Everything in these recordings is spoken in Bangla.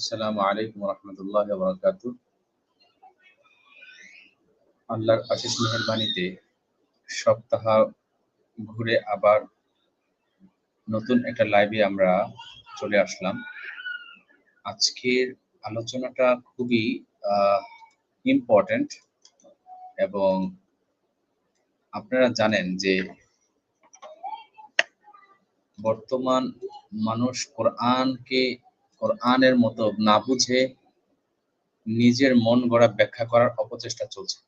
আসসালামু আলাইকুম রহমতুল্লাহ বরকাত আল্লাহর আশিস মেহরবানিতে সপ্তাহ ঘুরে আবার নতুন একটা লাইভে আমরা চলে আসলাম। আজকের আলোচনাটা খুবই ইম্পর্টেন্ট এবং আপনারা জানেন যে বর্তমান মানুষ কোরআনকে কোরআনের মতো না বুঝে নিজের মন গড়া ব্যাখ্যা করার অপচেষ্টা চলছে।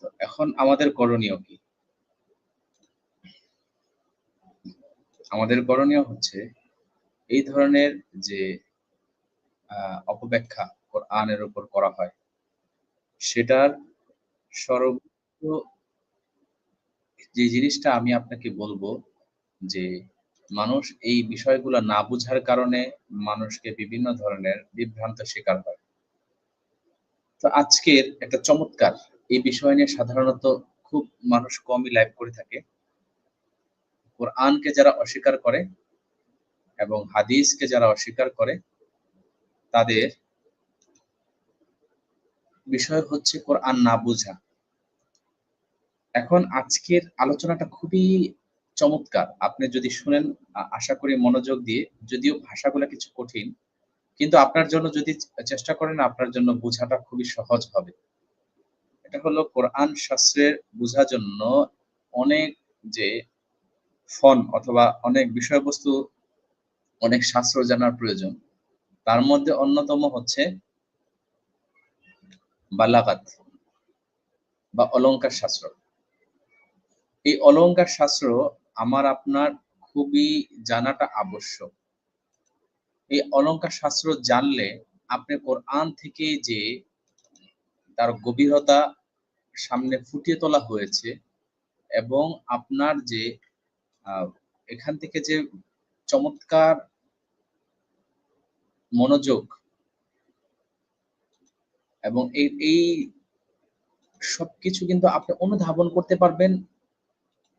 তো এখন আমাদের করণীয় কি? আমাদের করণীয় হচ্ছে এই ধরনের যে অপব্যাখ্যা কোরআনের উপর করা হয়, সেটার সর্বোচ্চ যে জিনিসটা আমি আপনাকে বলব যে মানুষ এই বিষয়গুলো না বুঝার কারণে মানুষকে বিভিন্ন ধরনের বিভ্রান্ত শিকার হয়। তো আজকের একটা চমৎকার এই বিষয় নিয়ে সাধারণত খুব মানুষ কমই লাইভ করে থাকে। কোরআনকে যারা অস্বীকার করে এবং হাদিসকে যারা অস্বীকার করে, তাদের বিষয় হচ্ছে কোরআন না বুঝা। এখন আজকের আলোচনাটা খুবই চমৎকার। আপনি যদি শুনেন আশা করি মনোযোগ দিয়ে, যদিও ভাষাগুলো কিছু কঠিন, কিন্তু আপনার জন্য যদি চেষ্টা করেন, আপনার জন্য বোঝাটা খুবই সহজ হবে। এটা হলো কোরআন শাস্ত্রের বোঝার জন্য অনেক যে ফন অথবা অনেক বিষয়বস্তু, অনেক শাস্ত্র জানার প্রয়োজন। তার মধ্যে অন্যতম হচ্ছে বালাগাত বা অলঙ্কার শাস্ত্র। এই অলঙ্কার শাস্ত্র আমার আপনার খুবই জানাটা আবশ্যক। এই অলঙ্কার শাস্ত্র জানলে আপনি কোরআন থেকে যে তার গভীরতা সামনে ফুটিয়ে তোলা হয়েছে এবং আপনার যে এখান থেকে যে চমৎকার মনোযোগ এবং এই এই সবকিছু কিন্তু আপনি অনুধাবন করতে পারবেন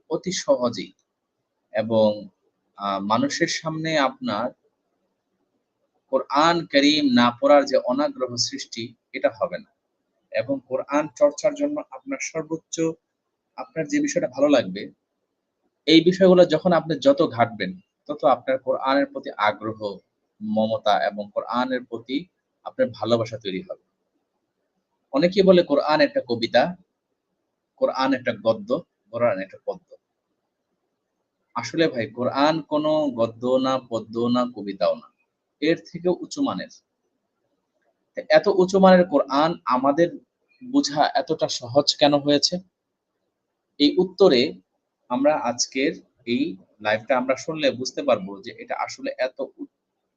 অতি সহজেই। এবং মানুষের সামনে আপনার কোরআন করিম না পড়ার যে অনাগ্রহ সৃষ্টি, এটা হবে না। এবং কোরআন চর্চার জন্য আপনার সর্বোচ্চ আপনার যে বিষয়টা ভালো লাগবে, এই বিষয়গুলো যখন আপনি যত ঘাটবেন, তত আপনার কোরআনের প্রতি আগ্রহ, মমতা এবং কোরআনের প্রতি আপনার ভালোবাসা তৈরি হবে। অনেকে বলে কোরআন একটা কবিতা, কোরআন একটা গদ্য, কোরআন একটা পদ্য। আসলে ভাই, কোরআন কোনো গদ্য না, পদ্য না, কবিতাও না। এর থেকে উঁচু মানের। এত উঁচু মানের কোরআন আমাদের বোঝা এতটা সহজ কেন হয়েছে? এই উত্তরে আমরা আজকের এই লাইভটা আমরা শুনলে বুঝতে পারব যে এটা আসলে এত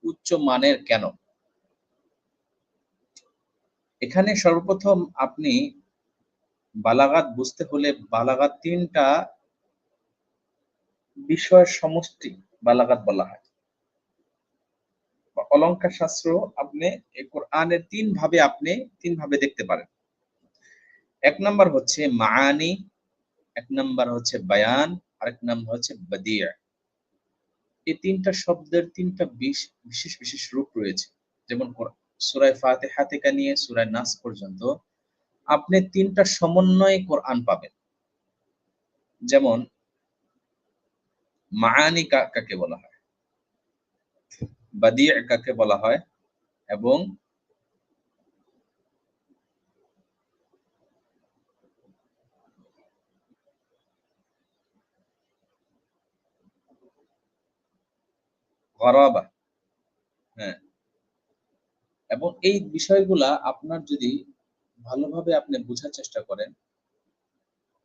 উচ্চ মানের কেন? এখানে সর্বপ্রথম আপনি বালাগাত বুঝতে হলে বালাগাত তিনটা বিষয়ের সমষ্টি বালাগাত বলা হয়। অলঙ্কার শাস্ত্র আপনি কোরআনের তিন ভাবে আপনি তিন ভাবে দেখতে পারেন। এক নাম্বার হচ্ছে মায়ানি এক নাম্বার হচ্ছে বায়ান, আরেক নাম্বার হচ্ছে বাদিয়া এই তিনটা শব্দের তিনটা বিশেষ বিশেষ রূপ রয়েছে। যেমন সুরায় ফাতেহা থেকে নিয়ে সুরায় নাস পর্যন্ত আপনি তিনটা সমন্বয়ে কোরআন পাবেন। যেমন মায়ানি কাকে বলা হয়? বাদি কাকে বলা হয়? এবং হ্যাঁ। এবং এই বিষয়গুলা আপনার যদি ভালোভাবে আপনি বোঝার চেষ্টা করেন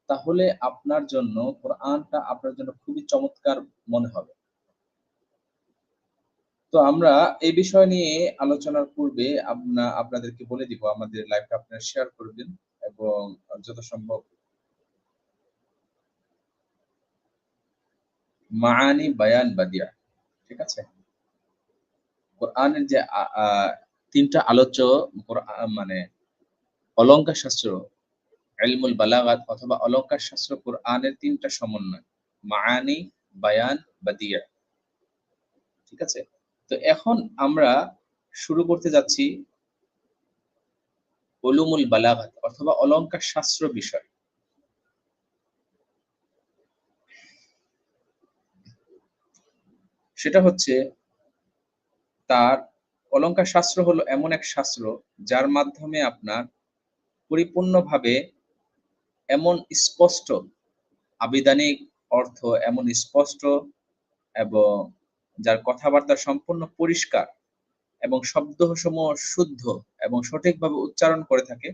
তাহলে আপনার জন্য কোরআনটা আপনার জন্য খুবই চমৎকার মনে হবে। তো আমরা এই বিষয় নিয়ে আলোচনার পূর্বে আপনা, আপনাদেরকে বলে দিব, আমাদের লাইভটা আপনারা শেয়ার করবেন এবং যত সম্ভব মাআনি বায়ান বাদিয়া, ঠিক আছে? কোরআনের যে তিনটা আলোচ্য মানে অলঙ্কার শাস্ত্র এলমুল বালাগাত অথবা অলঙ্কার শাস্ত্র কোরআনের তিনটা সমন্বয় মায়ানি বায়ান, বাদিয়া। ঠিক আছে? তো এখন আমরা শুরু করতে যাচ্ছি উলুমুল বালাগাত অথবা অলঙ্কার শাস্ত্র বিষয়। সেটা হচ্ছে তার অলঙ্কার শাস্ত্র হলো এমন এক শাস্ত্র যার মাধ্যমে আপনার পরিপূর্ণভাবে এমন স্পষ্ট আবিধানিক অর্থ, এমন স্পষ্ট এবং যার কথাবার্তা সম্পূর্ণ পরিষ্কার এবং শব্দসমূহ শুদ্ধ এবং সঠিকভাবে উচ্চারণ করে থাকে,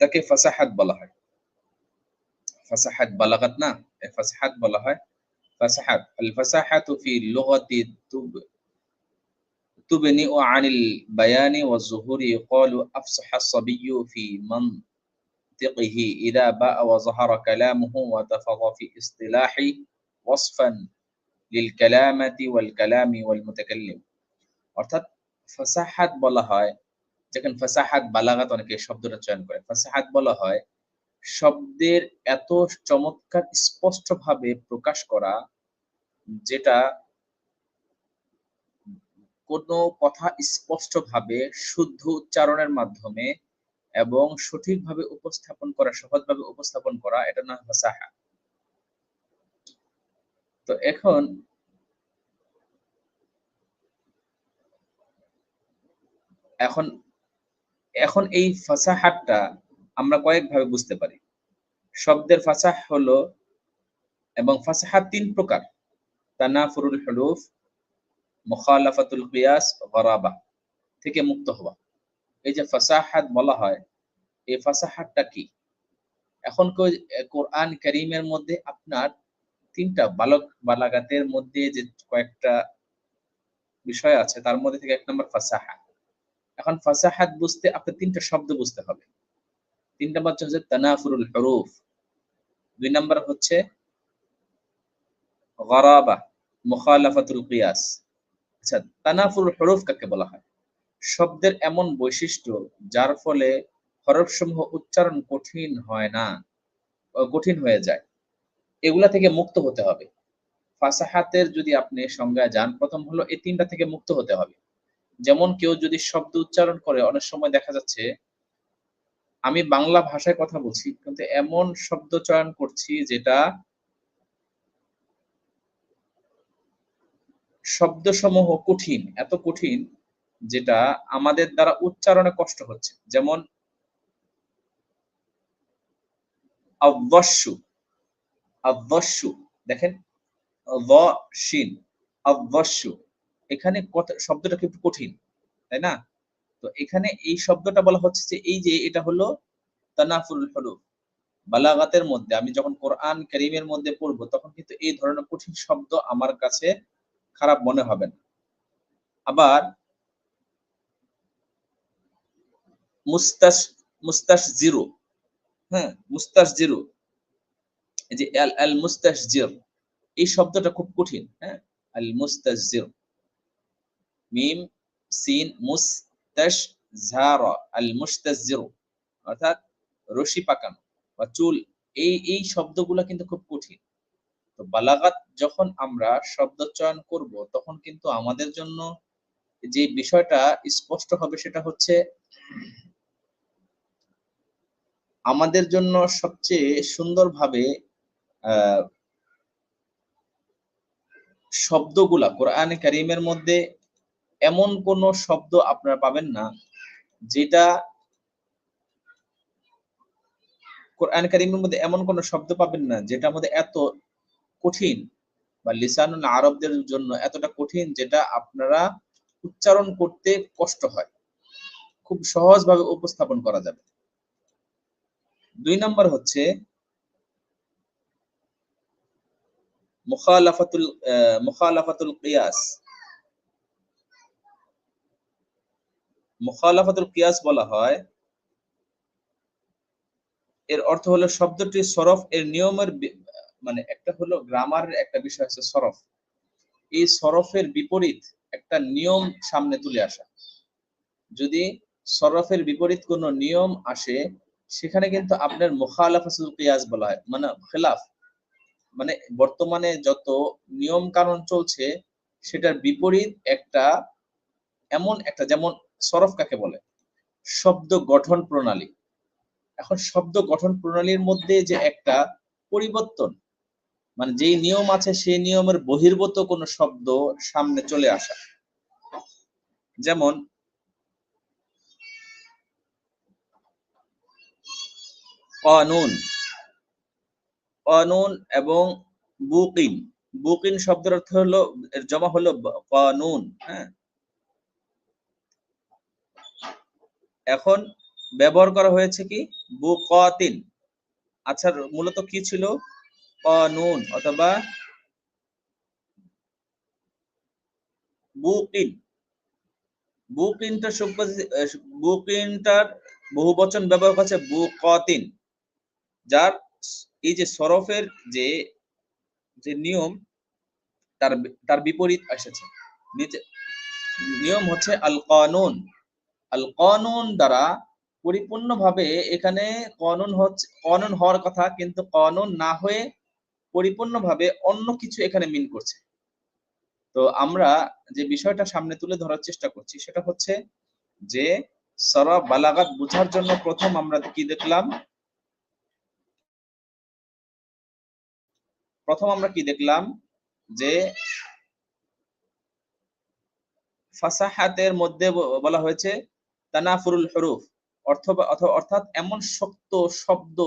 তাকে ফাসাহাত বলা হয়। ফাসাহাত বালাগাত না ফাসাহাত বলা হয়। ফাসাহাত, আল ফাসাহাত ফি লুগাতি তুব তুবনি ও আনিল বায়ানি ওয়া যুহুরি ইউকালু আফসাহা সাবিয়্যু ফি মান منطقه إذا باء وظهر كلامه وتفض في اصطلاح وصفا للكلامة والكلام والمتكلم অর্থাৎ ফাসাহাত বলা হয় যেখানে ফাসাহাত বালাগাত অনেকে শব্দটা চয়ন করে ফাসাহাত বলা হয় শব্দের এত চমৎকার স্পষ্টভাবে প্রকাশ করা যেটা কোনো কথা স্পষ্টভাবে শুদ্ধ উচ্চারণের মাধ্যমে এবং সঠিকভাবে উপস্থাপন করা, সহজভাবে উপস্থাপন করা, এটা না ফাসাহা। তো এখন এখন এখন এই ফাসাহাতটা আমরা কয়েকভাবে বুঝতে পারি। শব্দের ফাসাহ হলো এবং ফাসাহাত তিন প্রকার। তানাফুরুল হলুফ, মুখালাফাতুল কিয়াস, গরাবা থেকে মুক্ত হওয়া। এই যে ফাসাহাত বলা হয়, এই ফাসাহাতটা কি? এখন কোরআন করিমের মধ্যে আপনার তিনটা বালক বালাগাতের মধ্যে যে কয়েকটা বিষয় আছে, তার মধ্যে থেকে এক নম্বর ফাসাহা এখন ফাসাহাত বুঝতে আপনার তিনটা শব্দ বুঝতে হবে। তিন নম্বর হচ্ছে তানাফুরুল হরুফ। দুই নম্বর হচ্ছে গরাবা, মুখালাফাতুল কিয়াস। আচ্ছা তানাফুরুল হরুফ কাকে বলা হয়? শব্দের এমন বৈশিষ্ট্য যার ফলে হরফ সমূহ উচ্চারণ কঠিন হয় না কঠিন হয়ে যায়। এগুলা থেকে মুক্ত হতে হবে। ফাসাহাতের যদি আপনি সংজ্ঞায় যান, প্রথম হলো এই তিনটা থেকে মুক্ত হতে হবে। যেমন কেউ যদি শব্দ উচ্চারণ করে, অনেক সময় দেখা যাচ্ছে, আমি বাংলা ভাষায় কথা বলছি, কিন্তু এমন শব্দ চয়ন করছি যেটা শব্দসমূহ কঠিন, এত কঠিন যেটা আমাদের দ্বারা উচ্চারণে কষ্ট হচ্ছে। যেমন অবশ্যু অবশ্যু দেখেন অবশ্যু এখানে শব্দটা একটু কঠিন, তাই না? তো এখানে এই শব্দটা বলা হচ্ছে যে, এই যে এটা হলো তানাফুল হরুফ। বালাগাতের মধ্যে, আমি যখন কোরআন করিমের মধ্যে পড়ব, তখন কিন্তু এই ধরনের কঠিন শব্দ আমার কাছে খারাপ মনে হবে না। আবার মুস্তাস মুস্তাস জিরো হ্যাঁ মুস্তাস জিরো যে আল আল মুস্তাস জির এই শব্দটা খুব কঠিন হ্যাঁ আল মুস্তাস জির মিম, সিন মুস্তাস ঝারা আল মুস্তাসজিরু অর্থাৎ রশি পাকানো বা চুল, এই এই শব্দগুলো কিন্তু খুব কঠিন। তো বালাগাত যখন আমরা শব্দ চয়ন করব, তখন কিন্তু আমাদের জন্য যে বিষয়টা স্পষ্ট হবে সেটা হচ্ছে আমাদের জন্য সবচেয়ে সুন্দরভাবে শব্দগুলা কোরআন কারিমের মধ্যে এমন কোন শব্দ আপনারা পাবেন না, যেটা কোরআন কারিমের মধ্যে এমন কোন শব্দ পাবেন না যেটা মধ্যে এত কঠিন বা লিসানুল আরবদের জন্য এতটা কঠিন যেটা আপনারা উচ্চারণ করতে কষ্ট হয়। খুব সহজভাবে উপস্থাপন করা যাবে। দুই নম্বর হচ্ছে মুখালাফাতুল মুখালাফাতুল কিয়াস। মুখালাফাতুল কিয়াস বলা হয়, এর অর্থ হলো শব্দটি সরফ এর নিয়মের মানে একটা হলো গ্রামারের একটা বিষয় আছে সরফ। এই সরফের বিপরীত একটা নিয়ম সামনে তুলে আসা। যদি সরফের বিপরীত কোন নিয়ম আসে সেখানে কিন্তু আপনার মুখালাফাতুল কিয়াস বলা হয় মানে খেলাফ। মানে বর্তমানে যত নিয়ম কানুন চলছে, সেটার বিপরীত একটা এমন একটা, যেমন সরফ কাকে বলে? শব্দ গঠন প্রণালী। এখন শব্দ গঠন প্রণালীর মধ্যে যে একটা পরিবর্তন মানে যেই নিয়ম আছে, সেই নিয়মের বহির্ভূত কোনো শব্দ সামনে চলে আসা। যেমন কানুন কানুন এবং বুকিন। বুকিন শব্দের অর্থ হলো, এর জমা হলো কানুন হ্যাঁ? এখন ব্যবহার করা হয়েছে কি? বুকাতিন। আচ্ছা মূলত কি ছিল? কানুন অথবা বুকিন। বুকিনটা বুকিনটার বহু বচন ব্যবহার করছে বুকাতিন। যার এই যে সরফের যে যে নিয়ম, তার তার বিপরীত এসেছে। নিয়ম হচ্ছে আল কানুন আল কানুন দ্বারা পরিপূর্ণভাবে এখানে কানুন হচ্ছে, কানুন হওয়ার কথা, কিন্তু কানুন না হয়ে পরিপূর্ণভাবে অন্য কিছু এখানে মিন করছে। তো আমরা যে বিষয়টা সামনে তুলে ধরার চেষ্টা করছি, সেটা হচ্ছে যে সরা বালাগাত বোঝার জন্য প্রথম আমরা কি দেখলাম? প্রথম আমরা কি দেখলাম? যে ফাসাহাতের মধ্যে বলা হয়েছে তানাফুরুল হরুফ। অর্থ অর্থাৎ এমন শক্ত শব্দ,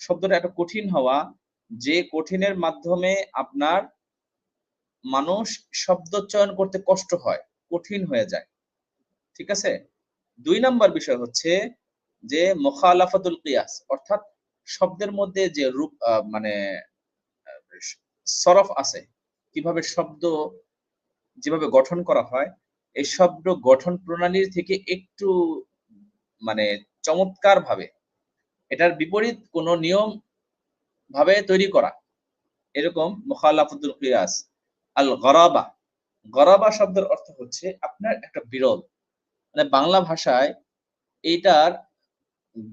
শব্দটা একটা কঠিন হওয়া যে কঠিনের মাধ্যমে আপনার মানুষ শব্দ চয়ন করতে কষ্ট হয়, কঠিন হয়ে যায়। ঠিক আছে? দুই নাম্বার বিষয় হচ্ছে যে মোখালাফাতুল কিয়াস, অর্থাৎ শব্দের মধ্যে যে রূপ মানে সরফ আছে। কীভাবে শব্দ যেভাবে গঠন করা হয়, এই শব্দ গঠন প্রণালীর থেকে একটু মানে চমৎকার ভাবে এটার বিপরীত কোন নিয়ম ভাবে তৈরি করা। এরকম মুখালাফুদ্দুল কিয়াস আল গরাবা গরাবা শব্দের অর্থ হচ্ছে আপনার একটা বিরল। মানে বাংলা ভাষায় এইটার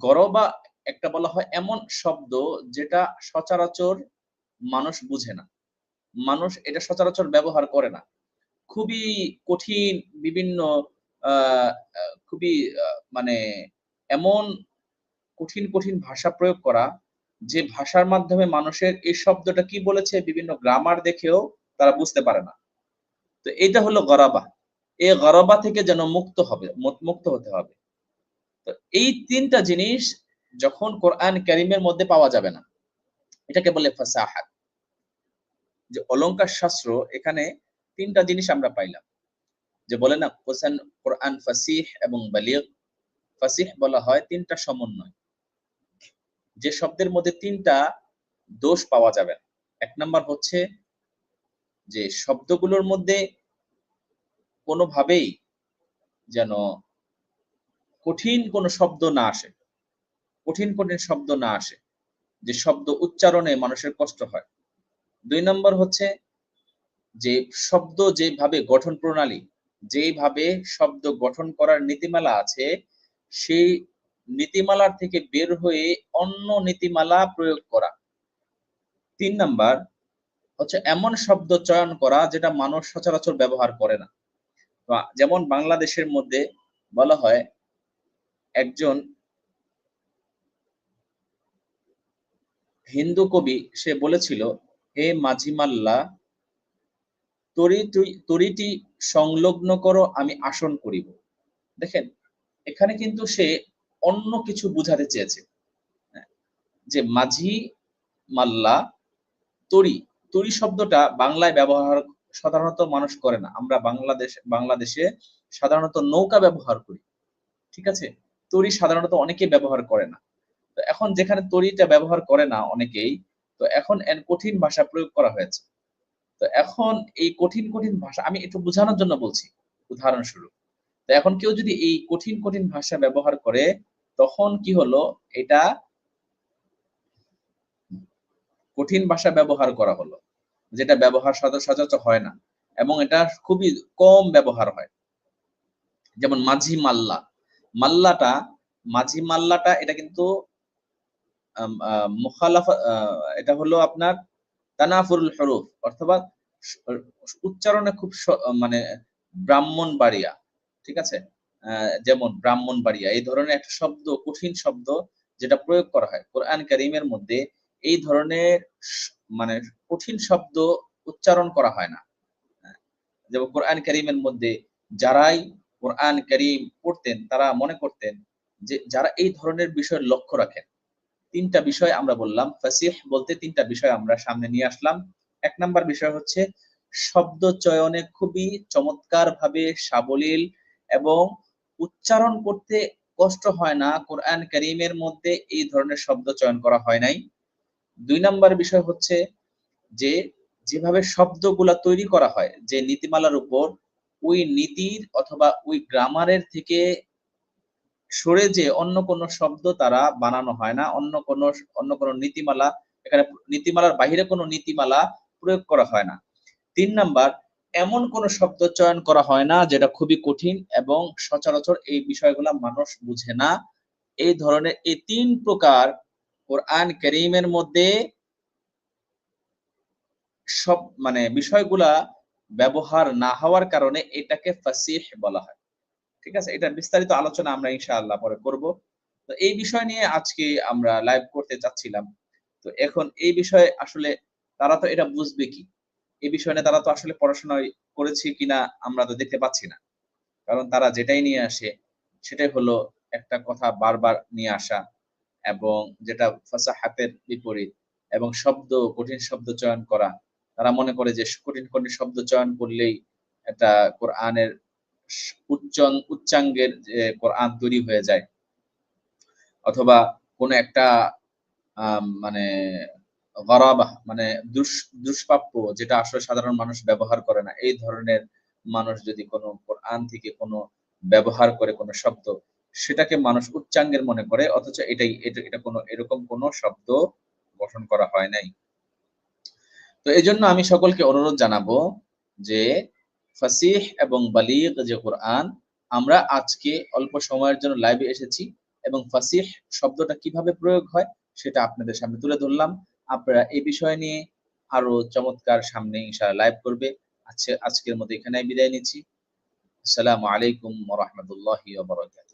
গরবা একটা বলা হয় এমন শব্দ যেটা সচরাচর মানুষ বুঝে না। মানুষ এটা সচরাচর ব্যবহার করে না। খুবই কঠিন, বিভিন্ন খুবই মানে এমন কঠিন কঠিন ভাষা প্রয়োগ করা, যে ভাষার মাধ্যমে মানুষের এই শব্দটা কি বলেছে, বিভিন্ন গ্রামার দেখেও তারা বুঝতে পারে না। তো এটা হলো গরাবা। এই গরাবা থেকে যেন মুক্ত হবে মুক্ত হতে হবে। তো এই তিনটা জিনিস যখন কোরআন ক্যারিমের মধ্যে পাওয়া যাবে না, এটাকে বলে ফাসাহাত। যে অলঙ্কার শাস্ত্র, এখানে তিনটা জিনিস আমরা পাইলাম। যে বলে না কোরআন কোরআন ফাসিহ এবং বালিগ, ফাসিহ বলা হয় তিনটা সমন্বয়। যে শব্দের মধ্যে তিনটা দোষ পাওয়া যাবে এক নাম্বার হচ্ছে যে শব্দগুলোর মধ্যে কোনোভাবেই যেন কঠিন কোনো শব্দ না আসে। কঠিন কঠিন শব্দ না আসে। যে শব্দ উচ্চারণে মানুষের কষ্ট হয়। দুই নম্বর হচ্ছে যে শব্দ যেভাবে গঠন প্রণালী, যেভাবে শব্দ গঠন করার নীতিমালা আছে, সেই নীতিমালার থেকে বের হয়ে অন্য নীতিমালা প্রয়োগ করা। তিন নাম্বার হচ্ছে এমন শব্দ চয়ন করা যেটা মানুষ সচরাচর ব্যবহার করে না। যেমন বাংলাদেশের মধ্যে বলা হয়, একজন হিন্দু কবি, সে বলেছিল হে মাঝিমাল্লা তরি তরিটি সংলগ্ন করো আমি আসন করিব। দেখেন এখানে কিন্তু সে অন্য কিছু বুঝাতে চেয়েছে। হ্যাঁ, যে মাঝি মাল্লা তরি তরি শব্দটা বাংলায় ব্যবহার সাধারণত মানুষ করে না। আমরা বাংলাদেশ বাংলাদেশে সাধারণত নৌকা ব্যবহার করি। ঠিক আছে? তরি সাধারণত অনেকে ব্যবহার করে না। এখন যেখানে তরিটা ব্যবহার করে না অনেকেই তো এখন কঠিন ভাষা প্রয়োগ করা হয়েছে। তো এখন এই কঠিন কঠিন ভাষা, আমি একটু বোঝানোর জন্য বলছি, উদাহরণস্বরূপ। তো এখন কেউ যদি এই কঠিন কঠিন ভাষা ব্যবহার করে, তখন কি হলো? এটা কঠিন ভাষা ব্যবহার করা হলো, যেটা ব্যবহার সচরাচর হয় না, এবং এটা খুবই কম ব্যবহার হয়। যেমন মাঝি মাল্লা, মাল্লাটা, মাঝি মাল্লাটা এটা কিন্তু মুখালাফা এটা হলো আপনার তানাফুরুল হরুফ, অথবা উচ্চারণে খুব মানে ব্রাহ্মণ বাড়িয়া ঠিক আছে? যেমন ব্রাহ্মণ বাড়িয়া এই ধরনের একটা শব্দ, কঠিন শব্দ যেটা প্রয়োগ করা হয়। কোরআন করিমের মধ্যে এই ধরনের মানে কঠিন শব্দ উচ্চারণ করা হয় না। যেমন কোরআন করিমের মধ্যে যারাই কোরআন করিম পড়তেন, তারা মনে করতেন যে যারা এই ধরনের বিষয় লক্ষ্য রাখেন তিনটা বিষয় আমরা বললাম। ফাসিহ বলতে তিনটা বিষয় আমরা সামনে নিয়ে আসলাম। এক নাম্বার বিষয় হচ্ছে, শব্দ চয়নে খুবই চমৎকার ভাবে সাবলীল এবং উচ্চারণ করতে কষ্ট হয় না। কোরআন করিমের মধ্যে এই ধরনের শব্দ চয়ন করা হয় নাই। দুই নাম্বার বিষয় হচ্ছে যে, যেভাবে শব্দগুলা তৈরি করা হয়, যে নীতিমালার উপর, ওই নীতির অথবা ওই গ্রামারের থেকে সরে যে অন্য কোনো শব্দ তারা বানানো হয় না, অন্য কোনো অন্য কোনো নীতিমালা, এখানে নীতিমালার বাহিরে কোনো নীতিমালা প্রয়োগ করা হয় না। তিন নাম্বার, এমন কোন শব্দ চয়ন করা হয় না যেটা খুবই কঠিন এবং সচরাচর এই বিষয়গুলা মানুষ বুঝে না। এই ধরনের এই তিন প্রকার কোরআন করিমের মধ্যে সব মানে বিষয়গুলা ব্যবহার না হওয়ার কারণে এটাকে ফাসিহ বলা হয়। ঠিক আছে? এটা বিস্তারিত আলোচনা আমরা ইনশাআল্লাহ পরে করব। তো এই বিষয় নিয়ে আজকে আমরা লাইভ করতে চাচ্ছিলাম তো এখন এই বিষয়ে আসলে তারা তো এটা বুঝবে কি? এই বিষয় নিয়ে তারা তো আসলে পড়াশোনা করেছে কিনা আমরা তো দেখতে পাচ্ছি না। কারণ তারা যেটাই নিয়ে আসে, সেটাই হলো একটা কথা বারবার নিয়ে আসা এবং যেটা ফাঁসা হাতের বিপরীত এবং শব্দ, কঠিন শব্দ চয়ন করা। তারা মনে করে যে কঠিন কঠিন শব্দ চয়ন করলেই একটা কোরআনের উচ্চং উচ্চাঙ্গের কোরআন তৈরি হয়ে যায়। অথবা কোন একটা মানে গরাবাহ মানে দুষ্প্রাপ্য যেটা আসলে সাধারণ মানুষ ব্যবহার করে না। এই ধরনের মানুষ যদি কোনো কোরআন থেকে কোনো ব্যবহার করে কোনো শব্দ, সেটাকে মানুষ উচ্চাঙ্গের মনে করে, অথচ এটাই এটা এটা কোনো এরকম কোনো শব্দ গঠন করা হয় নাই। তো এই আমি সকলকে অনুরোধ জানাব যে ফাসিহ এবং বালিগ যে কোরআন, আমরা আজকে অল্প সময়ের জন্য লাইভে এসেছি এবং ফাসিহ শব্দটা কীভাবে প্রয়োগ হয় সেটা আপনাদের সামনে তুলে ধরলাম। আপনারা এই বিষয় নিয়ে আরও চমৎকার সামনে ইনশাআল্লাহ লাইভ করবে। আজকে আজকের মতো এখানে বিদায় নিচ্ছি। আসসালামু আলাইকুম ওয়া বারাকাতুহু।